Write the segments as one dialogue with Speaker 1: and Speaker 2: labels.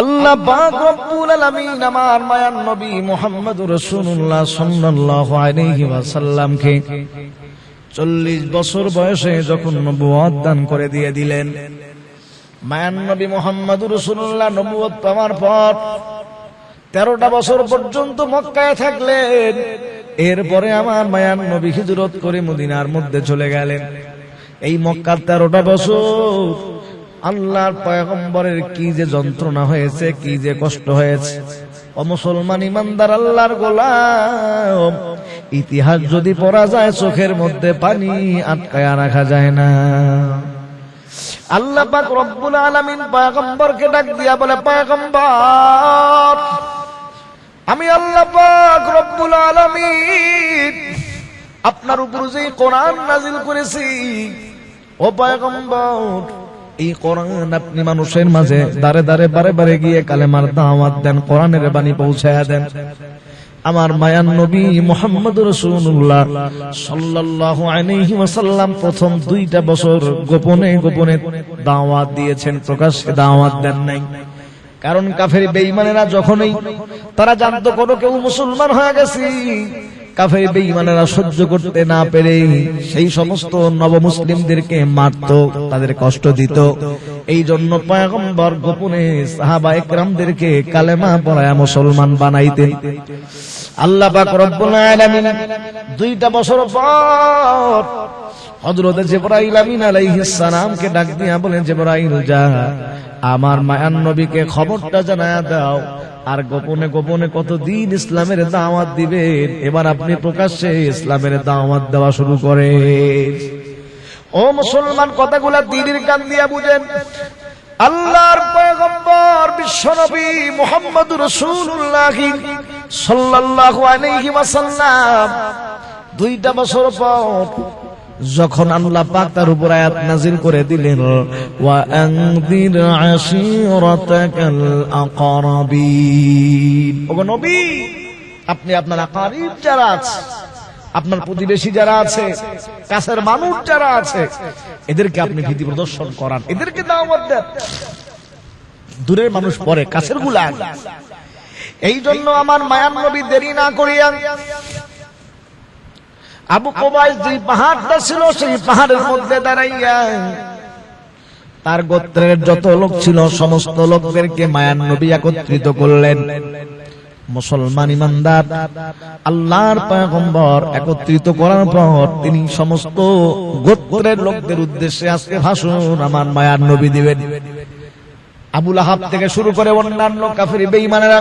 Speaker 1: আল্লাহ পাক রব্বুল আলামিন আমার মায়ার নবী মুহাম্মদুর রাসূলুল্লাহ সাল্লাল্লাহু আলাইহি ওয়াসাল্লামকে 40 বছর বয়সে যখন নবুয়ত দান করে দিয়ে দিলেন। মায়ার নবী মুহাম্মদুর রাসূলুল্লাহ নবুয়ত পাওয়ার পর তেরোটা বছর পর্যন্ত মক্কায় থাকলেন। এরপরে আমার মায়ার নবী হিজরত করে মদিনার মধ্যে চলে গেলেন। এই মক্কার তেরোটা বছর আল্লাহর পয়গম্বরের কি যে যন্ত্রণা হয়েছে, কি যে কষ্ট হয়েছে। ও মুসলমান ইমানদার আল্লাহর গোলাম, ইতিহাস যদি পড়া যায়, চোখের মধ্যে পানি আটকায়া রাখা যায় না। আল্লাহ পাক রব্বুল আলামিন পয়গম্বরকে ডাক দিয়া বলে, পয়গম্বর, আমি আল্লাহ পাক রব্বুল আলামিন আপনার উপর যে কোরআন নাজিল করেছি, ও পয়গম্বর এই কোরআন আপনি মানুষের মাঝে দারে দারে বারে বারে গিয়ে কালেমার দাওয়াত দেন, কোরআনের বাণী পৌঁছায়া দেন। আমার মায়ান নবী মোহাম্মদ রসুল্লাহ সাল্লাল্লাহু আলাইহি ওয়াসাল্লাম প্রথম দুইটা বছর গোপনে গোপনে দাওয়াত দিয়েছেন, প্রকাশ্যে দাওয়াত দেন নাই। কারণ কাফের বেঈমানেরা যখনই তারা জানতো কোনো কেউ মুসলমান হয়ে গেছে কাফের বেঈমানেরা সহ্য করতে না পেরে সেই সমস্ত নবমুসলিমদেরকে মারত তাদের কষ্ট দিত। এই জন্য পয়গম্বর গোপনে সাহাবা একরামদেরকে কালেমা পড়ায় মুসলমান বানাইতেন। আল্লাহ পাক রব্বুল আলামিন দুইটা বছর পর হযরত জিবরাইল আমিন আলাইহিস সালামকে ডাক দিয়া বলেন জিবরাইল যা আমার মায়ান নবীকে খবরটা জানায় দাও। আর গোপনে গোপনে কতদিন ইসলামের দাওয়াত দিবেন এবার আপনি প্রকাশ্যে ইসলামের দাওয়াত দেওয়া শুরু করে ও মুসলমান, কথাগুলা দিনের কান দিয়া বুঝেন। আল্লাহর পয়গম্বর বিশ্বনবী মুহাম্মদুর রাসূলুল্লাহ সাল্লাল্লাহু আলাইহি ওয়াসাল্লাম। দুইটা বছর পর যখন আল্লাহ পাক তার উপর আয়াত নাজিল করে দিলেন, ওয়া আনদির আশিরাতাকাল আকরাবিন ওগো নবী, আপনি আপনার আকারিব যারা আছে, আপনার প্রতিবেশী যারা আছে, কাছের মানুষ যারা আছে, এদেরকে আপনি ভীতি প্রদর্শন করান, এদেরকে দাওয়াত দেন। দূরের মানুষ পরে, কাছেরগুলা এই জন্য আমার মায়ান নবী দেরি না করিয়া আবু কোবাইস যে পাহাড়টা ছিল, সেই পাহাড়ের মধ্যে দাঁড়াইয়া তার গোত্রের যত লোক ছিল, সমস্ত লোকদেরকে মায়ান নবী একত্রিত করলেন। মুসলমান ইমানদার, আল্লাহর পয়গম্বর একত্রিত করার পর তিনি সমস্ত গোত্রের লোকদের উদ্দেশ্যে আজকে ভাষণ আমার মায়ার নবী দিবেন। আবুল আহাব থেকে শুরু করে অন্যান্য কাফের বেঈমানেরা,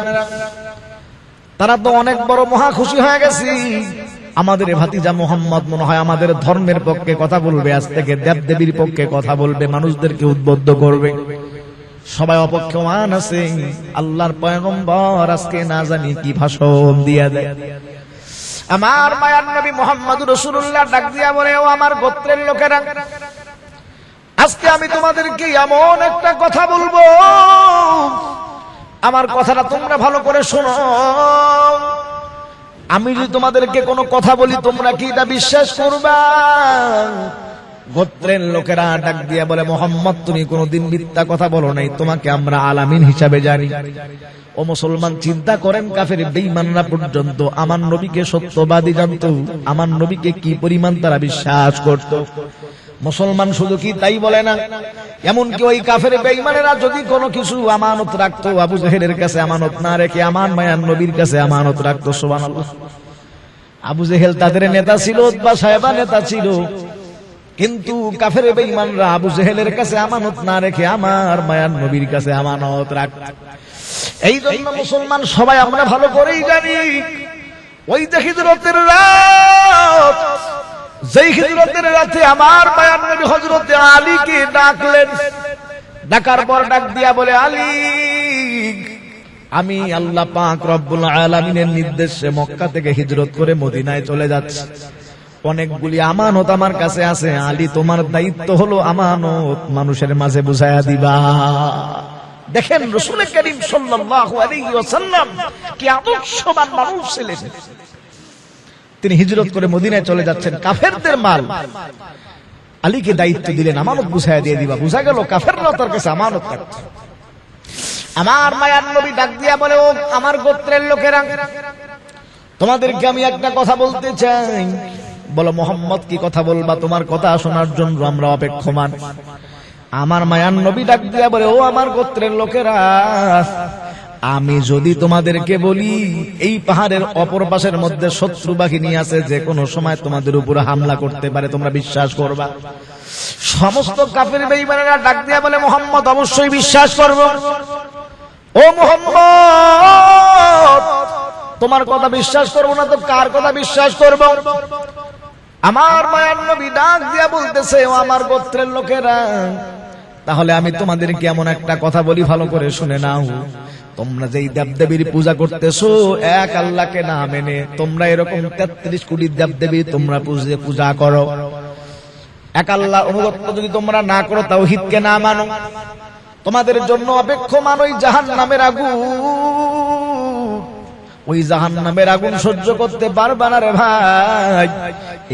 Speaker 1: তারা তো অনেক বড় মহা খুশি হয়ে গেছে। আমাদের ভাতিজা মোহাম্মদ মনে হয় আমাদের ধর্মের পক্ষে কথা বলবে, আজ থেকে দেব দেবীর পক্ষে কথা বলবে, মানুষদেরকে উদ্বুদ্ধ করবে। সবাই অপক্ষমান আছে, আল্লাহর পয়গম্বর আজকে না জানি কি ভাষণ দিয়া দেয়। আমার মায়ার নবী মোহাম্মদ রসুল্লাহ ডাক দিয়া বলে, ও আমার গোত্রের লোকেরা, আজকে আমি তোমাদেরকে এমন একটা কথা বলব। আমার কথাটা তোমরা ভালো করে শোনো। আমি যদি তোমাদেরকে কোনো কথা বলি, তোমরা কি তা বিশ্বাস করবা? গোত্রের লোকেরা ডাক দিয়া বলে, মোহাম্মদ, তুমি কোনোদিন মিথ্যা কথা বলো নাই। তোমাকে আমরা আলামিন হিসাবে জানি। ও মুসলমান, চিন্তা করেন কাফের বেঈমানরা পর্যন্ত, আমার নবীকে সত্যবাদী জানতো। আমার নবীকে কি পরিমাণ তারা বিশ্বাস করত? মুসলমান শুধু কি তাই বলে না? এমনকি ওই কাফের বেঈমানেরা যদি কোনো কিছু আমানত রাখতো, আবু জাহেলের কাছে আমানত না রেখে আমার মায়ান নবীর কাছে আমানত রাখতো, সুবহানাল্লাহ। আবু জেহেল তাদের নেতা ছিল বা সাহেবা নেতা ছিল। কিন্তু কাফের বেঈমানরা আবু জেহেলের কাছে আমানত না রেখে, আমার মায়ান নবীর কাছে আমানত রাখ এই জন্য মুসলমান সবাই আমরা ভালো করেই জানি, ওই হিজরতের রাত যেই হিজরতের রাতে আমার নবী ডাকলেন, ডাকার পর ডাক দিয়া বলে, আলী, আমি আল্লাহ পাক রব্বুল আলামিনের নির্দেশে মক্কা থেকে হিজরত করে মদিনায় চলে যাচ্ছি। অনেকগুলি আমানত আমার কাছে আছে। আলী, তোমার দায়িত্ব হলো আমানত মানুষের মাঝে বুঝাইয়া দিবা। দেখেন রসুল করিম সাল্লাল্লাহু আলাইহি ওয়াসাল্লাম কি আদর্শবান মানুষ ছিলেন। তিনি হিজরত করে মদিনায় চলে যাচ্ছেন। কাফেরদের মাল। আলীকে দায়িত্ব দিলেন, আমানত বুঝাইয়া দিয়ে দিবা। বুঝা গেল কাফেররা তার কাছে আমানত রাখত আমার মায়ার নবী ডাক দিয়া বলে, ও আমার গোত্রের লোকেরা তোমাদেরকে আমি একটা কথা বলতে চাই? বলো, মোহাম্মদ, কি কথা বলবা? তোমার কথা শোনার জন্য আমরা অপেক্ষমান। আমার মায়ার নবী ডাক দিয়া বলে, ও আমার গোত্রের লোকেরা আমি যদি তোমাদেরকে বলি, এই পাহাড়ের অপর পাশের মধ্যে শত্রু বাহিনী আছে, যে কোনো সময় তোমাদের উপরে হামলা করতে পারে, তোমরা বিশ্বাস করবা। সমস্ত কাফের বেঈমানেরা ডাক দিয়া বলে, মোহাম্মদ, অবশ্যই বিশ্বাস করব। ও মোহাম্মদ, তোমার কথা বিশ্বাস করব না তো কার কথা বিশ্বাস করব? আমার মায়ার নবী ডাক দিয়া বলতেছে, ও আমার গোত্রের লোকেরা, তাহলে আমি তোমাদেরকে এমন একটা কথা বলি, ভালো করে শুনে নাও। তোমরা যেই দেবদেবীর পূজা করতেছো, এক আল্লাহকে না মেনে তোমরা এরকম তেত্রিশ কোটি দেবদেবী তোমরা পূজে করো। এক আল্লাহ অনুগত্য যদি তোমরা না করো তাও হিতকে না মানো। তোমাদের জন্য অপেক্ষমান ওই জাহান নামের আগুন। ওই জাহান নামের আগুন সহ্য করতে পারবা না রে ভাই।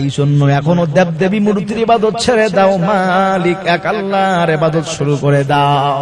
Speaker 1: এই জন্য এখনও দেবদেবী মূর্তির ইবাদত ছেড়ে দাও, মালিক, এক আল্লাহর ইবাদত শুরু করে দাও।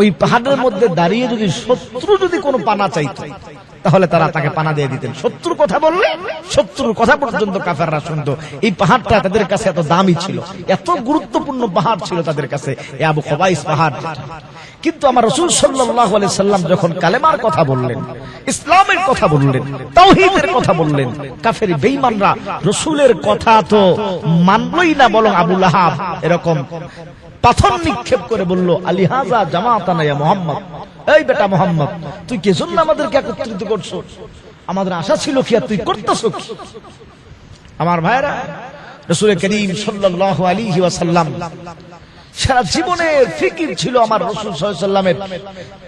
Speaker 1: ওই পাহাড়ের মধ্যে দাঁড়িয়ে যদি শত্রু যদি কোনো পানা চাইতো, তাহলে তারা তাকে পানা দিয়ে দিতেন। শত্রুর কথা বললে শত্রুর কথা পর্যন্ত কাফেররা শুনতো। এই পাহাড়টা তাদের কাছে এত দামি ছিল, এত গুরুত্বপূর্ণ পাহাড় ছিল তাদের কাছে, এ আবু খবাইস পাহাড় কিন্তু আমার রসুল সাল্লাহ সাল্লাম যখন কালেমার কথা বললেন, ইসলামের কথা বললেন, তাওহীদের কথা বললেন, কাফের বেঈমানরা, রসুলের কথা তো মানলই না বরং আবুল আহাব এরকম পাথর নিক্ষেপ করে বলল আলিহাজা জামাতানা ইয়া মোহাম্মদ? এই বেটা মোহাম্মদ, তুই কে জন্য আমাদেরকে একত্রিত করছ? আমাদের আশা ছিল কি আর তুই করতেছ আমার ভাইরা রসুল করিম সাল্লাল্লাহু আলাইহি ওয়াসাল্লাম সারা জীবনের ফিকির ছিল আমার রসুল সাল্লামের।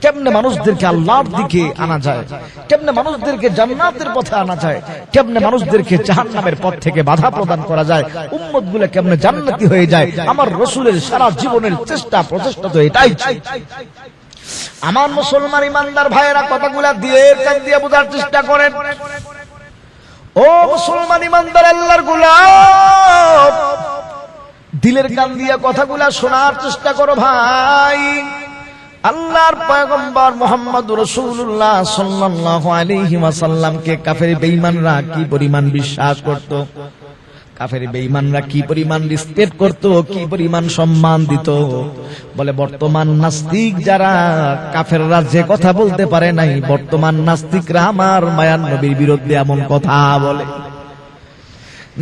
Speaker 1: কেমনে মানুষদেরকে আল্লাহর দিকে আনা যায়? কেমনে মানুষদেরকে জান্নাতের পথে আনা যায়? কেমনে মানুষদেরকে জাহান্নামের পথ থেকে বাধা প্রদান করা যায়? উম্মতগুলো কেমনে জান্নাতি হয়ে যায়? আমার রসুলের সারা জীবনের চেষ্টা প্রচেষ্টা তো এটাই আমার মুসলমান ইমানদার ভাইয়েরা কথাগুলা দিয়ে দিয়ে বোঝার চেষ্টা করেন। ও মুসলমান ইমানদার আল্লাহর গুলাম দিলের কান দিয়া কথাগুলা শোনার চেষ্টা করো ভাই। আল্লাহর পয়গম্বর মোহাম্মদ রসুল্লাহ আলাইহি ওয়াসাল্লামকে কাফের বেঈমানরা কি পরিমাণ বিশ্বাস করত? কাফের কি পরিমাণ রিসপেক্ট করত? কি পরিমাণ সম্মান দিত? বলে, বর্তমান নাস্তিক যারা কাফেররা যে কথা বলতে পারে নাই, বর্তমান নাস্তিকরা আমার মায়ান নবীর বিরুদ্ধে এমন কথা বলে।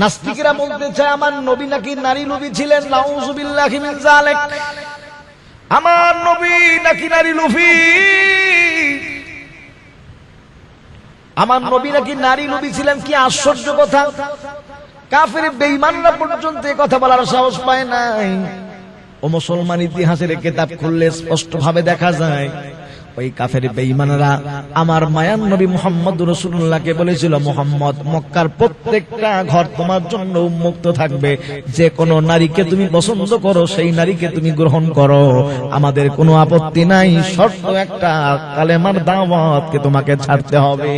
Speaker 1: নাস্তিকরা বলতে চায়, আমার নবী নাকি নারী নবী ছিলেন? আমার নবী নাকি নারী লুফি আমার নবী নাকি নারী নবী ছিলেন? কি আশ্চর্য কথা। কাফের বেঈমানরা পর্যন্ত কথা বলার সাহস পায় নাই। ও মুসলমান ইতিহাসের কিতাব খুললে স্পষ্ট ভাবে দেখা যায় ওই কাফের বেঈমানরা আমার মায়ান নবী মোহাম্মদ রসুল্লাহকে বলেছিল, মোহাম্মদ, মক্কার প্রত্যেকটা ঘর তোমার জন্য উন্মুক্ত থাকবে। যে কোনো নারীকে তুমি পছন্দ করো, সেই নারীকে তুমি গ্রহণ করো। আমাদের কোনো আপত্তি নাই। শর্ত একটা, কালেমার দাওয়াতকে তোমাকে ছাড়তে হবে।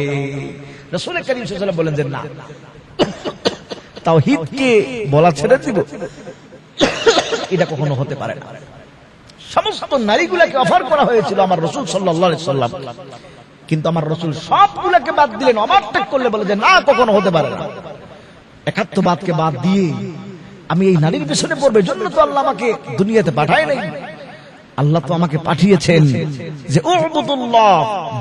Speaker 1: রসুল করিম বলেন যে, না। তাও হিতকে বলা ছেড়ে দিব। এটা কখনো হতে পারে না। সমস্ত নারীগুলাকে অফার করা হয়েছিল আমার রসুল সাল্লাহ সাল্লাম। কিন্তু আমার রসুল সবগুলাকে বাদ দিলেন অবার্টেক করলে বলে যে, না, কখনো হতে পারে না। একাত্মবাদকে বাদ দিয়ে আমি এই নারীর পেছনে পড়বে জন্য তো আল্লাহ আমাকে দুনিয়াতে পাঠায় নাই। আল্লাহ তো আমাকে পাঠিয়েছেন যে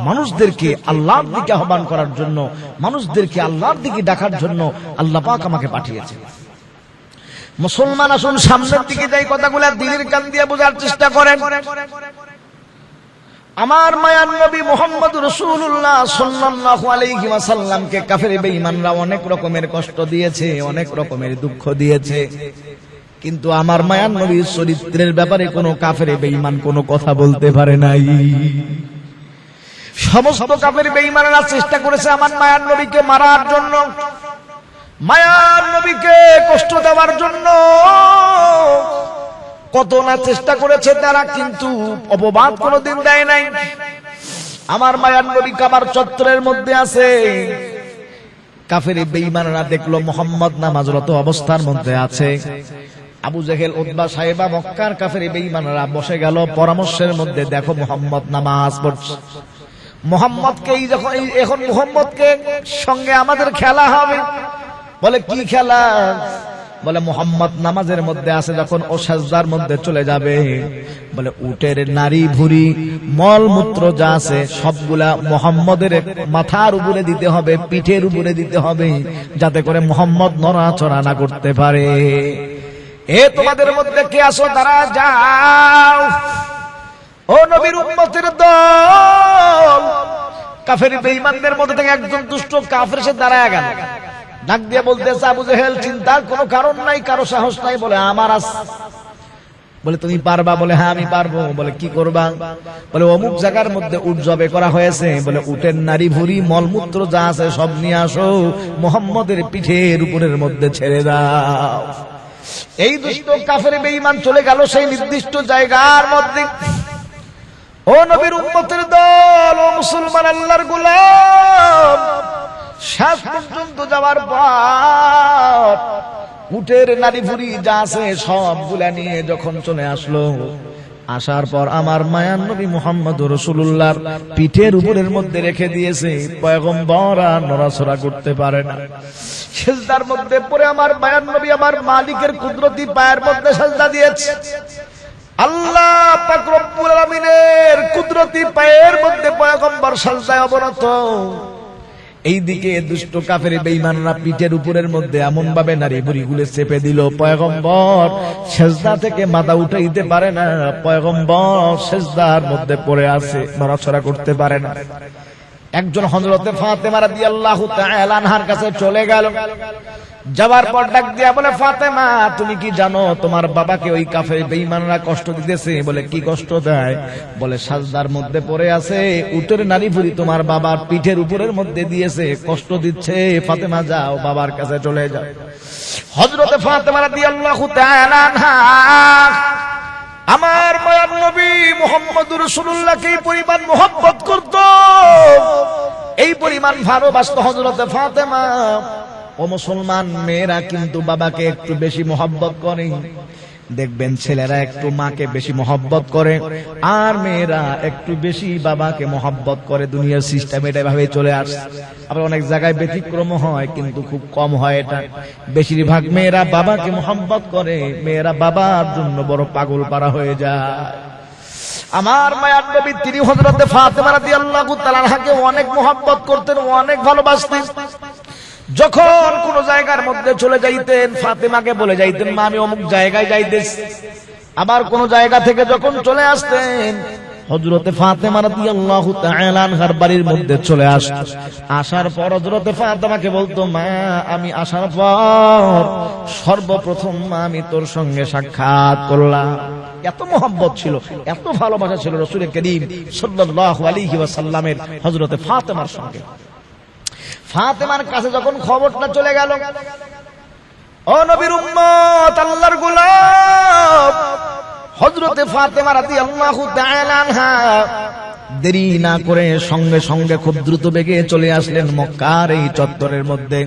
Speaker 1: মানুষদেরকে আল্লাহর দিকে আহ্বান করার জন্য, মানুষদেরকে আল্লাহর দিকে ডাকার জন্য আল্লাহ পাক আমাকে পাঠিয়েছেন। মুসলমান আসুন, সামনের দিকে যাই, কথাগুলা দিলের কান দিয়ে বোঝার চেষ্টা করেন। আমার মায়ার নবী মোহাম্মদ রসুল্লাহ সাল্লাল্লাহু আলাইহি কাফের বেঈমানরা অনেক রকমের কষ্ট দিয়েছে, অনেক রকমের দুঃখ দিয়েছে। কিন্তু আমার মায়ার নবীর চরিত্রের ব্যাপারে কোনো কাফের বেঈমান কোনো কথা বলতে পারে নাই। সমস্ত কাফের বেঈমানেরা চেষ্টা করেছে আমার মায়ার নবীকে মারার জন্য। মায়ার নবীকে কষ্ট দেওয়ার জন্য কত না চেষ্টা করেছে তারা, কিন্তু অপবাদ কোনোদিন দেয় নাই। আমার মায়ার নবী কাবার চত্বরের মধ্যে আছে। কাফের বেঈমানরা দেখল মোহাম্মদ নামাজরত অবস্থার মধ্যে আছে। আবু জেহেল উদ্বা সাহেবা মক্কার কাফের বেঈমানরা বসে গেল পরামর্শের মধ্যে, দেখো মোহাম্মদ নামাজ পড়ছে। মোহাম্মদকে এই যখন, এখন মোহাম্মদকে সঙ্গে আমাদের খেলা হবে। বলে, কি খেলা? বলে, মোহাম্মদ নামাজের মধ্যে আছে যখন ও সাজদার মধ্যে চলে যাবে। বলে, উটের নারী ভুরি মল মূত্র যা আছে, সবগুলা মোহাম্মদের মাথার উপরে দিতে হবে, পিঠের উপরে দিতে হবে, যাতে করে মোহাম্মদ নড়াচড়া না করতে পারে। এ তোমাদের মধ্যে কে আসো, তারা যাও। ও নবীর উম্মতের দল। কাফের বেঈমানদের মধ্যে থেকে একজন দুষ্ট কাফের সে দাঁড়ায় গেল। ডাক দিয়ে বলতেছে, আবু জেহেল, চিন্তার কোনো কারণ নাই, কারও সাহস নাই। বলে, আমার আস বলে, তুমি পারবা? বলে হ্যাঁ আমি পারব। বলে, কি করবা? বলে, অমুক জায়গার মধ্যে উট জবে করা হয়েছে। বলে, উটের নারী ভুরি মলমূত্র যা আছে সব নিয়ে আসো, মোহাম্মদের পিঠের উপরের মধ্যে ছেড়ে দাও। এই দুষ্ট কাফের বেঈমান চলে গেল সেই নির্দিষ্ট জায়গার মধ্যে। ও নবীর উম্মতের দল, ও মুসলমান আল্লাহর গোলাম শেষ পর্যন্ত যাওয়ার পর উটের নারী ভুরি যা আছে সবগুলা নিয়ে যখন চলে আসলো, আসার পর আমার মায়ান নবী মোহাম্মদ রসুল্লাহর পিঠের উপরের মধ্যে রেখে দিয়েছে নড়াচড়া করতে পারে না। সেজদার মধ্যে পরে আমার মায়ান নবী আমার মালিকের কুদরতি পায়ের মধ্যে সেজদা দিয়েছে। আল্লাহ পাক রব্বুল কুদরতি পায়ের মধ্যে পয়গম্বর সাজদায় অবনত। এইদিকে দুষ্ট কাফের বেঈমানরা পিঠের উপরের মধ্যে এমন ভাবে নারী বুড়িগুলো চেপে দিল, পয়গম্বর, সেজদা থেকে মাথা উঠাইতে পারে না, পয়গম্বর সেজদার মধ্যে পড়ে আছে, নড়াচড়া করতে পারে না। একজন হজরতে ফাতেমা দিয়ে আল্লাহ আনহার কাছে চলে গেল। যাবার পর ডাক দিয়া বলে, ফাতেমা, তুমি কি জানো তোমার বাবাকে ওই কাফের বেঈমানরা কষ্ট দিতেছে? বলে, কি কষ্ট দেয়? বলে, সাজদার মধ্যে পড়ে আছে, উটের নারী ফুরি তোমার বাবার পিঠের উপরের মধ্যে দিয়েছে, কষ্ট দিচ্ছে। ফাতেমা, যাও, বাবার কাছে চলে যাও। হযরতে ফাতেমা রাদিয়াল্লাহু তাআলা আমার মায়ার নবী মোহাম্মদ রসুল্লাহকে এই পরিমাণ মোহাম্মত করত? এই পরিমাণ ভালোবাসত হজরতে ফাতেমা। ও মুসলমান মেয়েরা কিন্তু বাবাকে একটু বেশি মোহাব্বত করে। দেখবেন ছেলেরা একটু মাকে বেশি মহব্বত করে, আর মেয়েরা একটু বেশি বাবাকে মহব্বত করে। দুনিয়ার সিস্টেম এটা ভাবে চলে আসে আবার অনেক জায়গায় ব্যতিক্রম হয়, কিন্তু খুব কম হয় এটা। বেশিরভাগ মেয়েরা বাবাকে মহব্বত করে, মেয়েরা বাবার জন্য বড় পাগল পারা হয়ে যায়। আমার মায়ার নবী তিনি হজরতে ফাতেমা রাদিয়াল্লাহু তাআলাকে অনেক মহব্বত করতেন, অনেক ভালোবাসতেন। যখন কোন জায়গার মধ্যে চলে যাইতেন, ফাতেমাকে বলে যাইতেন, মা, আমি অমুক জায়গায় যাইতেছি। আবার কোন জায়গা থেকে যখন চলে আসতেন হজরতে ফাতেমা তাআলা বাড়ির মধ্যে চলে আসার পর ফাতেমাকে বলতো, মা, আমি আসার পর সর্বপ্রথম আমি তোর সঙ্গে সাক্ষাৎ করলাম। এত মোহাম্মত ছিল, এত ভালোবাসা ছিল করিম সাল্লাল্লাহু আলাইহি ওয়াসাল্লামের হজরতে ফাতেমার সঙ্গে। ফাতেমার কাছে যখন খবরটা চলে গেল, ও নবীর উম্মত গোলাপ। হযরতে ফাতেমা রাদিয়াল্লাহু দেরি না করে সঙ্গে সঙ্গে খুব দ্রুত বেগে চলে আসলেন মক্কার এই চত্বরের মধ্যে।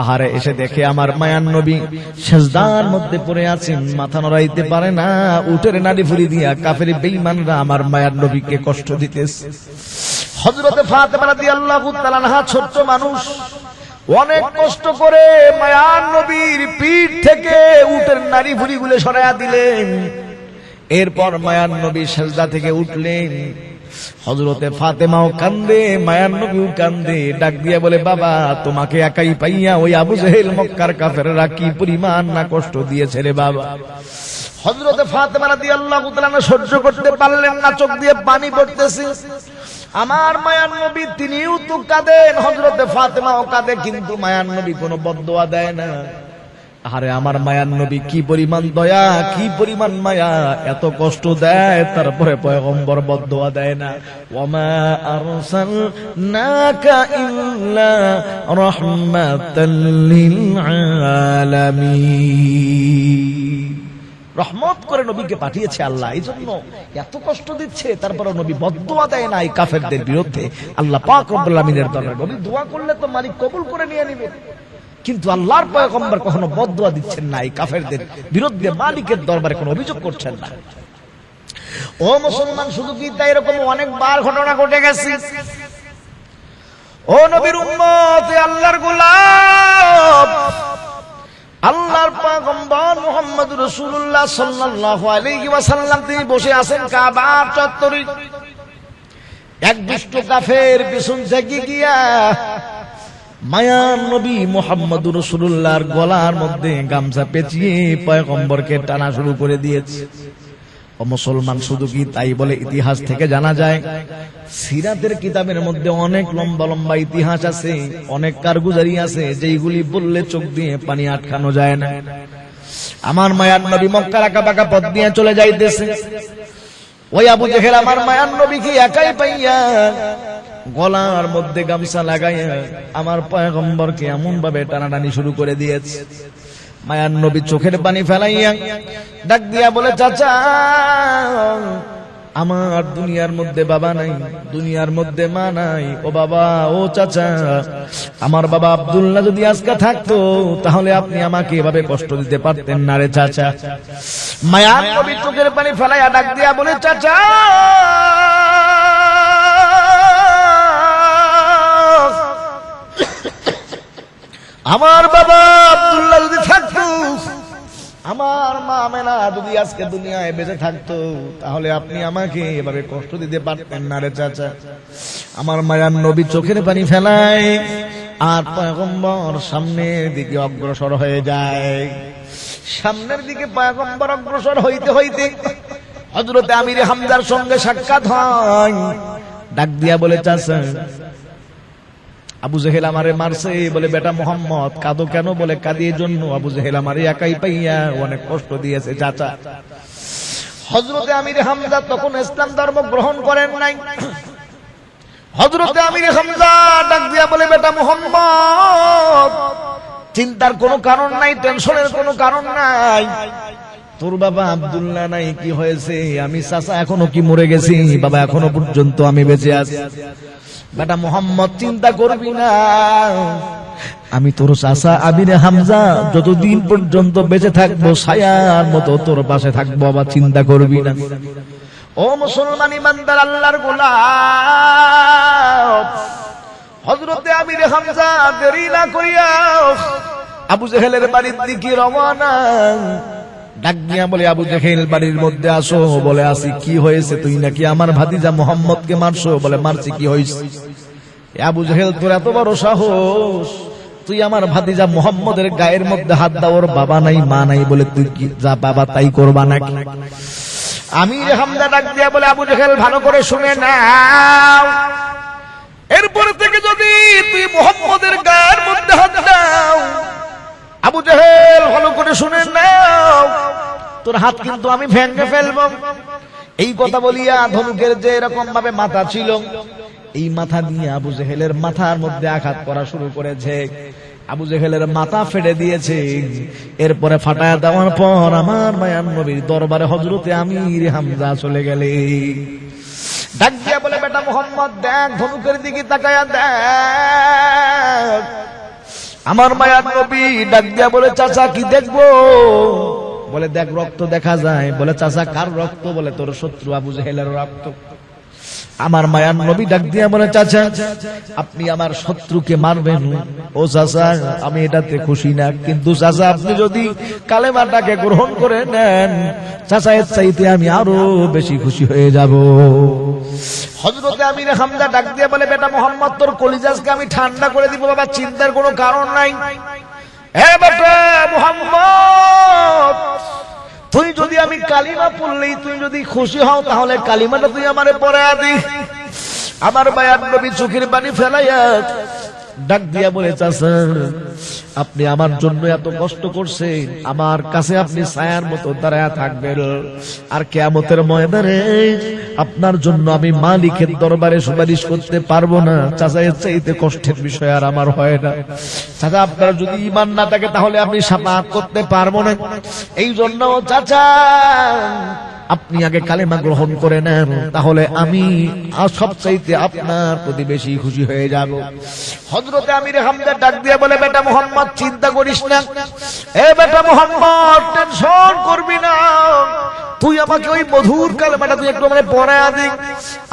Speaker 1: আহারে, এসে দেখে আমার মায়ান নবী সেজদার মধ্যে পড়ে আছেন, মাথা নড়াইতে পারে না, উটের নাড়ি ফুরি দিয়া কাফের বেঈমানরা আমার মায়ার নবীকে কষ্ট দিতেছে। হজরতে ফাতেমা রাদিয়াল্লাহু তাআলা ছোট্ট মানুষ। অনেক কষ্ট করে মায়ান নবীর পিঠ থেকে উটের নারী ভুড়ি গুলে সরাইয়া দিলেন। এরপর মায়ার নবী সেজদা থেকে উঠলেন। হজরতে ফাতেমাও কান্দে, মায়ার নবীও কান্দে, ডাক দিয়া বলে, বাবা, তোমাকে একাই পাইয়া ওই আবু জেহেল মক্কার কাফেররা কি পরিমাণ না কষ্ট দিয়েছে রে বাবা? হজরতে ফাতেমা রাদিয়াল্লাহু তাআলা সহ্য করতে পারলেন না, চোখ দিয়ে পানি পড়তেছে। আমার মায়ান নবী তিনিও তো কাঁদেন হজরতে ফাতেমাও কাঁদে, কিন্তু মায়ান নবী কোনো বদদোয়া দেয় না। আরে আমার মায়ার নবী কি পরিমাণ দয়া, কি পরিমাণ মায়া, এত কষ্ট দেয়, তারপরে পয়গম্বর বদদোয়া দেয় না। ওমা আরসালনাকা ইল্লা রাহমাতাল আলামিন। রহমত করে নবীকে পাঠিয়েছে আল্লাহ। এই জন্য এত কষ্ট দিচ্ছে তারপরে নবী বদুয়া দেয় না এই কাফেরদের বিরুদ্ধে। আল্লাহ পাক রব্বুল আমিনের নবী, দোয়া করলে তো মালিক কবুল করে নিয়ে নিবে। কিন্তু আল্লাহর পয়গম্বর কখনো বদুয়া দিচ্ছেন না এই কাফেরদের বিরুদ্ধে মালিকের দরবারে কোনো অভিযোগ করছেন না। ও মুসলমান, শুধু তাই এরকম অনেকবার ঘটনা ঘটে গেছে? ও নবীর উম্মত আল্লাহর গোলাপ। আল্লাহর পয়গম্বর মুহাম্মদ রাসূলুল্লাহ সাল্লাল্লাহু আলাইহি ওয়াসাল্লাম, তিনি বসে আছেন কাবার চত্বরে। এক দুষ্ট কাফের পিছন থেকে গিয়া মায়ার নবী মোহাম্মদ রসুল্লাহর গলার মধ্যে গামছা পেঁচিয়ে পয়গম্বরকে টানা শুরু করে দিয়েছে। মুসলমান শুধু কি তাই বলে ইতিহাস থেকে জানা যায়? সিরাতের কিতাবের মধ্যে অনেক লম্বা লম্বা ইতিহাস আছে, অনেক কারগুজারি আছে, যেইগুলি বললে চোখ দিয়ে পানি আটকানো যায় না। আমার মায়ার নবী মক্কার আঁকা বাঁকা পথ দিয়ে চলে যাইতেছে। ওই আবু জেহেল আমার মায়ার নবীকে একাই পাইয়া গলার মধ্যে গামছা লাগাইয়া আমার পয়গম্বরকে এমন ভাবে টানাটানি শুরু করে দিয়েছে। মায়ার নবী চোখের পানি ফেলাইয়া ডাক দিয়া বলে, চাচা, আমার দুনিয়ার মধ্যে বাবা নাই, দুনিয়ার মধ্যে মা নাই। ও বাবা, ও চাচা, আমার বাবা আব্দুল্লাহ যদি আজকে থাকতো, তাহলে আপনি আমাকে এভাবে কষ্ট দিতে পারতেন না রে চাচা। মায়ার নবী চোখের পানি ফেলাইয়া ডাক দিয়া বলে, চাচা আমার বাবা আব্দুল্লাহ যদি থাকতো, আমার মা মেনা যদি আজকে দুনিয়ায় বেঁচে থাকতো, তাহলে আপনি আমাকে এভাবে কষ্ট দিতে পারতেন না রে চাচা। আমার মায়ার নবী চোখের পানি ফেলায়, আর পয়গম্বর সামনের দিকে অগ্রসর হয়ে যায়। সামনের দিকে পয়গম্বর অগ্রসর হইতে হইতে হজরতে আমির হামজার সঙ্গে সাক্ষাৎ হয়। ডাক দিয়া বলে, চাচা আবু জেহেল আমারে মারছে বলে, বেটা মোহাম্মদ, কাঁদো কেন? বলে, কাঁদিয়ে জন্য আবু জেহেল আমারে একাই পাইয়া অনেক কষ্ট দিয়েছে, চাচা। হজরতে আমির হামজা তখন ইসলাম ধর্ম গ্রহণ করেন নাই। হজরতে আমির হামজা ডাক দিয়া বলে, বেটা মোহাম্মদ, চিন্তার কোনো কারণ নাই, টেনশনের কোনো কারণ নাই। তোর বাবা আব্দুল্লাহ নাই, কি হয়েছে? আমি চাচা এখনও কি মরে গেছি? বাবা এখনও পর্যন্ত আমি বেঁচে আছি। বেটা মোহাম্মদ চিন্তা করবি না। আমি তোর চাষা আবিরে হামজা যতদিন পর্যন্ত বেঁচে থাকব ছায়ার মতো তোর পাশে থাকব আবার চিন্তা করবি না। ও মুসলমান ইমানদার আল্লাহর গোলাপ। হজরতে আমিরে হামজা দেরি না করিয়া আবু জেহেলের বাড়ির দিকে রওনা। ডাক দিয়া বলে, আবু জেহেল, বাড়ির মধ্যে আসো। বলে, আসি, কি হয়েছে? তুই নাকি আমার ভাতিজা মোহাম্মদকে মারছো? বলে, মারছি, কি হয়েছে? আবু জেহেল, তোর এত বড় সাহস? তুই আমার ভাতিজা মোহাম্মদের গায়ের মধ্যে হাত দাও, ওর বাবা নাই, মা নাই বলে তুই কি যা বাবা তাই করবা নাকি? আমি হামদা ডাক দিয়া বলে, আবু জেহেল, ভালো করে শুনে নাও। এরপরে থেকে যদি তুই মোহাম্মদের গায়ের মধ্যে হাত দাও আবু জাহেল, ভালো করে শুনে নাও। তোর হাত কিন্তু আমি ভেঙে ফেলব। এই কথা বলিয়া ধনুকের যে এরকম ভাবে মাথা ছিল, এই মাথা দিয়ে আবু জেহেলের মাথার মধ্যে আঘাত করা শুরু করেছে। আবু জেহেলের মাথা ফেটে দিয়েছে। এরপরে ফাটায় দেওয়ার পর আমার মায়ান নবীর দরবারে হজরতে আমির হামজা চলে গেলে। ডাক দিয়া বলে, বেটা মোহাম্মদ, দেখ, ধনুকের দিকে তাকায়া দেখ। আমার মায়ার নবী ডাক দিয়া বলে, চাচা, কি দেখব? বলে, দেখ, রক্ত দেখা যায়। বলে, চাচা, কার রক্ত? বলে, তোর শত্রু আবু জাহেলের রক্ত। আমার মায়ার নবী ডাক দিয়া বলে, চাচা, আপনি আমার শত্রুকে মারবেন। ও চাচা, আমি এটাতে খুশি না। কিন্তু চাচা, আপনি যদি কালেমাটাকে গ্রহণ করে নেন, চাচা, এর চাইতে আমি আরও বেশি খুশি হয়ে যাব। হজরতে হামজা ডাক দিয়ে বলে তোর কলিজাজকে আমি ঠান্ডা করে চিন্তার কোনো কারণ নাই। তুই যদি আমি কালিমা পড়লেই তুই যদি খুশি হও, তাহলে কালিমাটা তুই আমার পরে আদি আমার মায়ার নবী চোখের পানি ফেলাইয়া ডাক দিয়া বলে, চাচা, আপনি আমার জন্য এত কষ্ট করছেন। আমার কাছে আপনি ছায়ার মতো দাঁড়ায় থাকবেন। আর কেয়ামতের ময়দানে আপনার জন্য আমি মালিকের দরবারে সুপারিশ করতে পারব না। চাচা, এর চাইতে কষ্টের বিষয় আর আমার হয় না। চাচা, আপনার যদি ইমান না থাকে, তাহলে আপনি সাফাত করতে পারব না। এই জন্য চাচা আপনি আগে কালেমা গ্রহণ করে নেন, তাহলে আমি সবচাইতে আপনার প্রতি বেশি খুশি হয়ে যাব। হজরতে আমির হামদা ডাক দিয়ে বলে, বেটা মোহাম্মদ, চিন্তা করিস না। এ বেটা মোহাম্মদ টেনশন করবি না। তুই আমাকে ওই মধুর কালেমাটা তুই একটু মানে পড়ায়া দিক।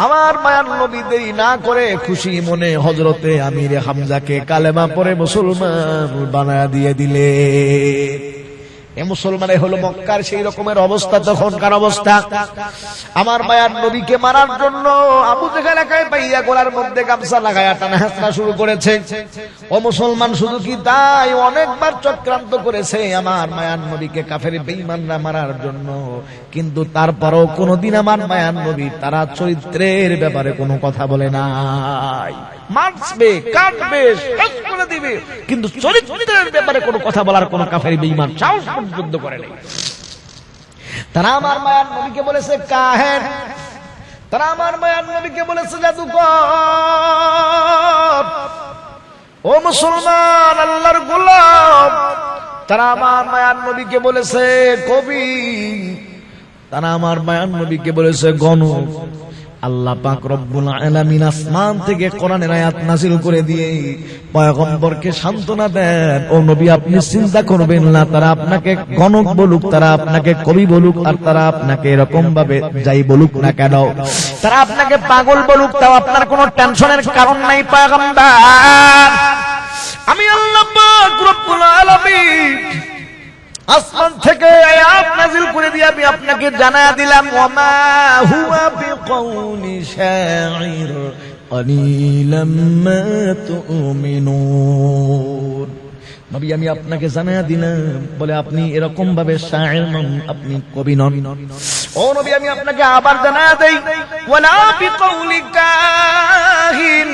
Speaker 1: আমার মায়ার নবী দেরি না করে খুশি মনে হজরতে আমির হামজাকে কালেমা পরে মুসলমান বানায়া দিয়ে দিলে। এ হলো মক্কার সেই রকমের অবস্থা, তখনকার অবস্থা। আমার মায়ার নবীকে মারার জন্য আবু একাই পাইয়া গোলার মধ্যে গামছা লাগায়া টানা শুরু করেছে। ও মুসলমান, শুধু কি তাই? অনেকবার চক্রান্ত করেছে আমার মায়ার নবীকে কাফের বেঈমানরা মারার জন্য। কিন্তু তারপরও কোনোদিন আমার মায়ার নবী তারা চরিত্রের ব্যাপারে কোনো কথা বলে নাই। মারবে কাটবে, শেষ করে দিবে। কিন্তু চরিত্রের ব্যাপারে কোনো কথা বলার কোনো কাফের বেঈমান সাহস পর্যন্ত করে নাই তারা আমার মায়ার নবীকে বলেছে কাহেন তারা আমার মায়ার নবীকে বলেছে, জাদুকর। ও মুসলমান, আল্লাহর গোলাম। তারা আমার মায়ার নবীকে বলেছে, কবি। তারা আমার মায়ার নবীকে বলেছে, গণক। আল্লাহ পাক থেকে কোরআনের দেন। ও চিন্তা করবেন না, তারা আপনাকে গণক বলুক, তারা আপনাকে কবি বলুক, আর তারা আপনাকে এরকম ভাবে যাই বলুক না কেন। তারা আপনাকে পাগল বলুক, তাও আপনার কোনো টেনশনের কারণ নাই, পয়গম্বর। আমি আল্লাহ আসমান থেকে আয়াত নাজিল করে দিয়ে আমি আপনাকে জানায়া দিলাম, ওমা হুয়া বিকাউলি শাইর কলিলাম মা তুমিনুন। নবী, আমি আপনাকে জানায়া দিলাম, বলে আপনি এরকম ভাবে শায়ের নন, আপনি কবি নন। ও নবী, আমি আপনাকে আবার জানায়া দেই ওয়ালা বিকাউলি কাহিন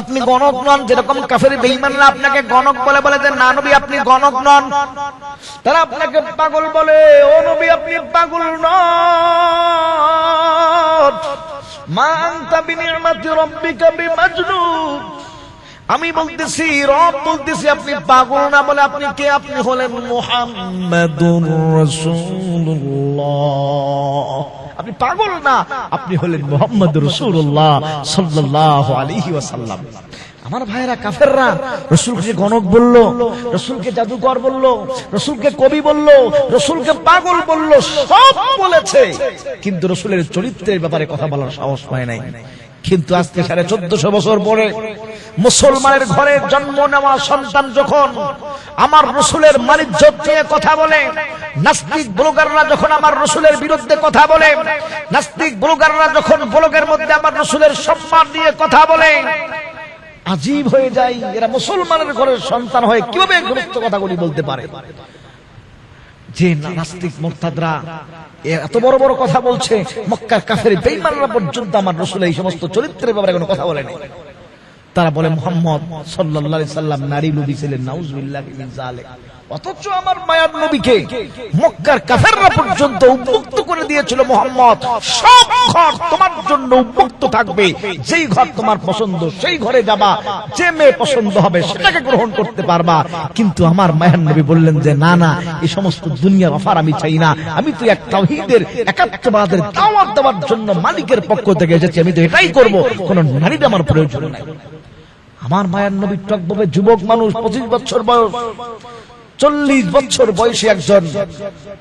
Speaker 1: আপনি গণক নন, যেরকম কাফের বেঈমানরা আপনাকে গণক বলে বলে যে, না নবী, আপনি গণক নন। তারা আপনাকে পাগল বলে, ও নবী, আপনি পাগল নন। মা আনতা বিনিআমাতি রাব্বিকা বিমাজনুন। আমি বলতেছি, রব বলতেছি, আপনি পাগল না বলে আপনি কে? আপনি হলেন মুহাম্মাদুর রাসূলুল্লাহ। আপনি পাগল না। আপনি হলেন মোহাম্মদ রসুল্লাহ সাল্লাহ আলহি ওয়াসাল্লাম। আমার ভাইরা কাফেররা, রসুলকে গণক বলল, রসুলকে জাদুকর বলল, রসুলকে কবি বলল, রসুলকে পাগল বলল, সব বলেছে। কিন্তু রসুলের চরিত্রের ব্যাপারে কথা বলার সাহস হয় নাই। কিন্তু আজকে সাড়ে চোদ্দশো বছর পরে মুসলমানের ঘরে জন্ম নেওয়া সন্তান যখন আমার রসুলের মানিজ্য নিয়ে কথা বলে, নাস্তিক ব্লগাররা যখন আমার রসুলের বিরুদ্ধে কথা বলে, নাস্তিক ব্লগাররা যখন ব্লগের মধ্যে আমার রসুলের সম্মান নিয়ে কথা বলে, আজীব হয়ে যায় এরা মুসলমানের ঘরের সন্তান হয়ে কীভাবে গুরুত্ব কথাগুলি বলতে পারে? যে নাস্তিক মোক্তাদরা এত বড় বড় কথা বলছে, মক্কার কাফের বেইমানরা পর্যন্ত আমার রসুল এই সমস্ত চরিত্রের ব্যাপারে কোনো কথা বলেনি তারা বলে, মোহাম্মদ সাল্লাহ সাল্লাম নারী লুবি ছিলেন, নাউজুবিল্লাহি অথচ আমার মায়ার নবীকে মক্কার কাফেররা পর্যন্ত উন্মুক্ত করে দিয়েছিল মোহাম্মদ। সব ঘর তোমার জন্য উন্মুক্ত থাকবে। যেই ঘর তোমার পছন্দ, সেই ঘরে যাবা। যে মেয়ে পছন্দ হবে, সেটাকে গ্রহণ করতে পারবা। কিন্তু আমার মায়ার নবী বললেন যে, না না এই সমস্ত দুনিয়ার অফার আমি চাই না। আমি তো এক তাওহীদের, একাত্মবাদের দাওয়াত দেওয়ার জন্য মালিকের পক্ষ থেকে এসেছি। আমি তো এটাই করব। কোন নারীর আমার প্রয়োজন নাই। আমার মায়ের নবী টকববে যুবক মানুষ, পঁচিশ বছর বয়স। চল্লিশ বছর বয়সী একজন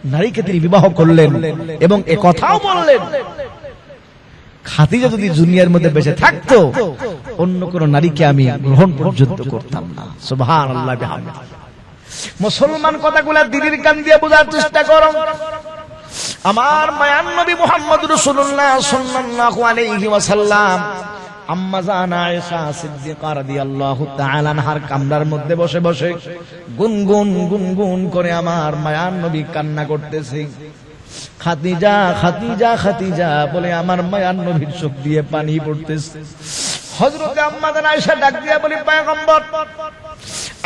Speaker 1: নারীকে তিনি বিবাহ করলেন এবং এ কথাও বললেন যদি মধ্যে বেঁচে থাকতো, অন্য কোন নারীকে আমি গ্রহণ পর্যন্ত করতাম না। আল্লাহ মুসলমান কথাগুলা দিদির কান দিয়ে বোঝার চেষ্টা করো। আমার মায়ান নবী মোহাম্মদ রসুল্লাহ সাল্লাল্লাহু আলাইহি ওয়াসাল্লাম মধ্যে বসে বসে করে আমার কান্না করতেছে। বলে আমার মায়ার নবীর চোখ দিয়ে পানি পড়তেছে। ডাক দিয়া বলি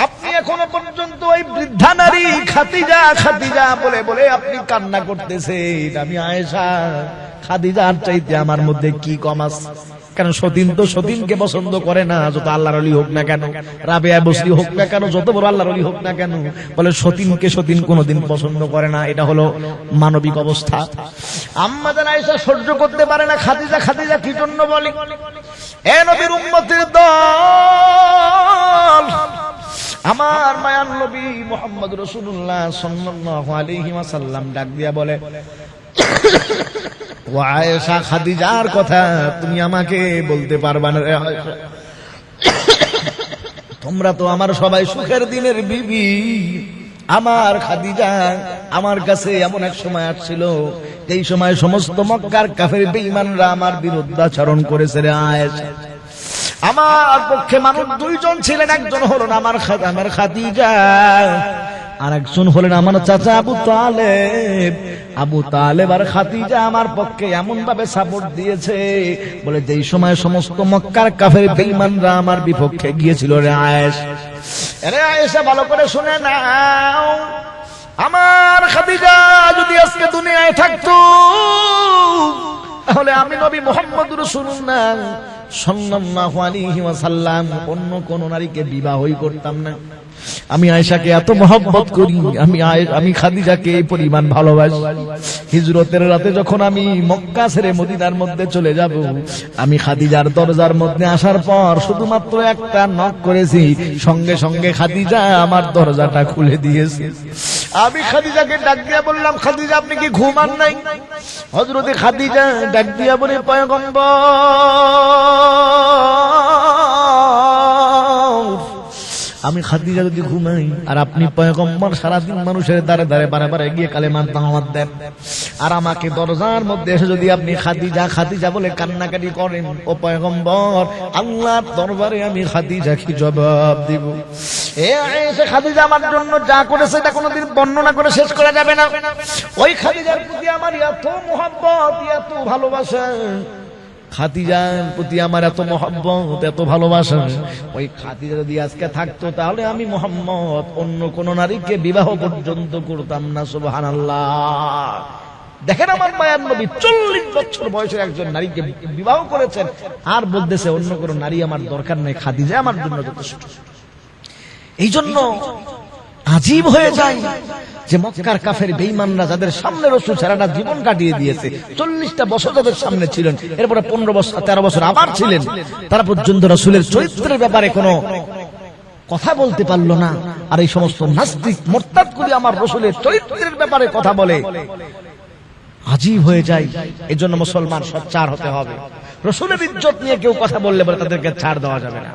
Speaker 1: আপনি এখনও পর্যন্ত ওই বৃদ্ধা নারী খাদিজা খাদিজা বলে বলে আপনি কান্না করতেছেন। আমি আয়েশা, খাদিজার চাইতে আমার মধ্যে কি কম আছে? কারণ সতীন তো সতীনকে পছন্দ করে না, যত আল্লাহর অলি হোক না কেন, রাবেয়া বসলি হোক না কেন, যত বড় আল্লাহর অলি হোক না কেন, বলে সতীনকে সতীন কোনোদিন পছন্দ করে না, এটা হলো মানবিক অবস্থা। আম্মা জান সহ্য করতে পারে না, খাদিজা খাদিজা কি জন্য বলি? এ নবীর উম্মতের দল, আমার মায়ান নবী মোহাম্মদ রসুল্লাহ সাল্লাল্লাহু আলাইহি ওয়াসাল্লাম ডাক দিয়া বলে ও আয়েশা খাদিজার কথা তুমি আমাকে বলতে পারবা না রে তোমরা তো আমার সবাই সুখের দিনের বিবি। আমার খাদিজা আমার কাছে এমন এক সময় আসছিল এই সময় সমস্ত মক্কার কাফের বেঈমানরা আমার বিরুদ্ধাচরণ করেছে রে আয়েশা আমার পক্ষে মানুষ দুইজন ছিলেন, একজন হলেন আমার আমার খাদিজা। আর একজন হলেন আমার চাচা আবু তালেব। আবু তালেব আর খাদিজা আমার পক্ষে এমন ভাবে সাপোর্ট দিয়েছে। বলে যেই সময় সমস্ত মক্কার কাফের বেইমানরা আমার বিপক্ষে গিয়েছিল, রে আয়েশ। আরে আয়েশা, ভালো করে শুনে নাও। আমার খাদিজা যদি আজকে দুনিয়ায় থাকতো, তাহলে আমি নবী মোহাম্মদ রসুল্লাহ সাল্লাল্লাহু আলাইহি ওয়াসাল্লাম অন্য কোন নারীকে বিবাহই করতাম না। আমি আয়েশাকে এত মহব্বত করি, আমি আমি খাদিজাকে এই পরিমাণ ভালোবাসি। হিজরতের রাতে যখন আমি মক্কা ছেড়ে মদিনার মধ্যে চলে যাব, আমি খাদিজার দরজার মধ্যে আসার পর শুধুমাত্র একটা নক করেছি, সঙ্গে সঙ্গে খাদিজা আমার দরজাটা খুলে দিয়েছে। আমি খাদিজাকে ডাক দিয়া বললাম, খাদিজা, আপনি কি ঘুমান নাই? হজরতে খাদিজা ডাক দিয়া বলে, পয়গম্বর! আমি খাদিজা যদি ঘুমাই, আর আপনি পয়গম্বর সারাদিন মানুষের দ্বারে দ্বারে বারে বারে গিয়ে কালে দাওয়াত দেন, আর আমাকে দরজার মধ্যে এসে যদি আপনি খাদিজা খাদিজা বলে কান্নাকাটি করেন, ও পয়গম্বর, আল্লাহর দরবারে আমি খাদিজা কি জবাব দিব। এ এসে খাদিজা আমার জন্য যা করেছে এটা কোনোদিন বর্ণনা করে শেষ করা যাবে না। ওই খাদিজার প্রতি আমার এত মোহাব্বত, এত ভালোবাসা। খাদিজার প্রতি আমার এত মহব্বত, এত ভালোবাসা। ওই খাদিজা যদি আজকে থাকতো, তাহলে আমি মোহাম্মদ অন্য কোন নারীকে বিবাহ পর্যন্ত করতাম না সুবহান দেখেন আমার মায়ার নবী, চল্লিশ বছর বয়সের একজন নারীকে বিবাহ করেছেন, আর বলতেছে অন্য কোন নারী আমার দরকার নেই, খাদিজা আমার জন্য যথেষ্ট। এই জন্য আজীব হয়ে যায় যে মক্কার কাফের বেইমানরা যাদের সামনে রসুল সারাটা জীবন কাটিয়ে দিয়েছে, চল্লিশটা বছর তাদের সামনে ছিলেন, এরপরে পনেরো বছর, তেরো বছর আবার ছিলেন, তারা পর্যন্ত রসুলের চরিত্রের ব্যাপারে কোনো কথা বলতে পারল না। আর এই সমস্ত নাস্তিক মোরতাদ করে আমার রসুলের চরিত্রের ব্যাপারে কথা বলে, আজীব হয়ে যায়। এই জন্য মুসলমান সচ্চার হতে হবে। রসুলের ইজ্জত নিয়ে কেউ কথা বললে বলে তাদেরকে ছাড় দেওয়া যাবে না।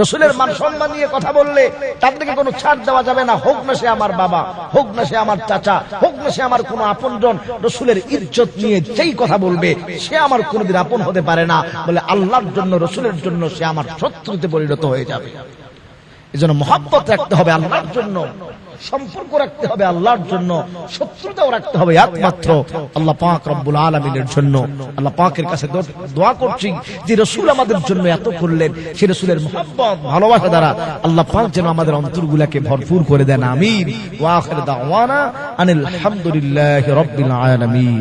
Speaker 1: রসুলের মান সম্মান নিয়ে কথা বললে তাদেরকে কোনো ছাড় দেওয়া যাবে না। হোক না সে আমার বাবা, হোক না সে আমার চাচা, হোক না সে আমার কোনো আপনজন, রসুলের ইজ্জত নিয়ে যেই কথা বলবে, সে আমার কোনোদিন আপন হতে পারে না বলে আল্লাহর জন্য, রসুলের জন্য সে আমার শত্রুতে পরিণত হয়ে যাবে। এই জন্য মহাব্বত রাখতে হবে আল্লাহর জন্য। সম্পর্ক রাখতে হবে আল্লাহর জন্য, শত্রুতাও রাখতে হবে একমাত্র আল্লাহ পাক রব্বুল আলমিনের জন্য। আল্লাহ পাকের কাছে দোয়া করছি যে রসুল আমাদের জন্য এত করলেন, সে রসুলের মহাব্বত, ভালোবাসা দ্বারা আল্লাহ পাক যেন আমাদের অন্তরগুলাকে ভরপুর করে দেন, আমিন। ওয়াখের দাওয়ানা আনিল হামদুলিল্লাহি রাব্বিল আলামিন।